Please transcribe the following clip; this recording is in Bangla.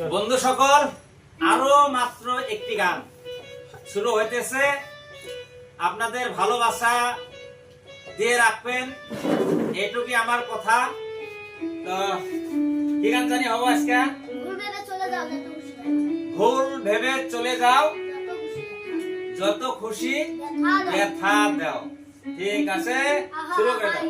বন্ধু সকল আরও মাত্র একটি গান। শুরু হইতেছে আপনাদের ভালোবাসা দিয়ে রাখবেন এটুকুই আমার কথা। তো কি গান জানি হব আজকে? ভুল ভেবে চলে যাও যত খুশি। ব্যথা দাও। ঠিক আছে শুরু করে দাও।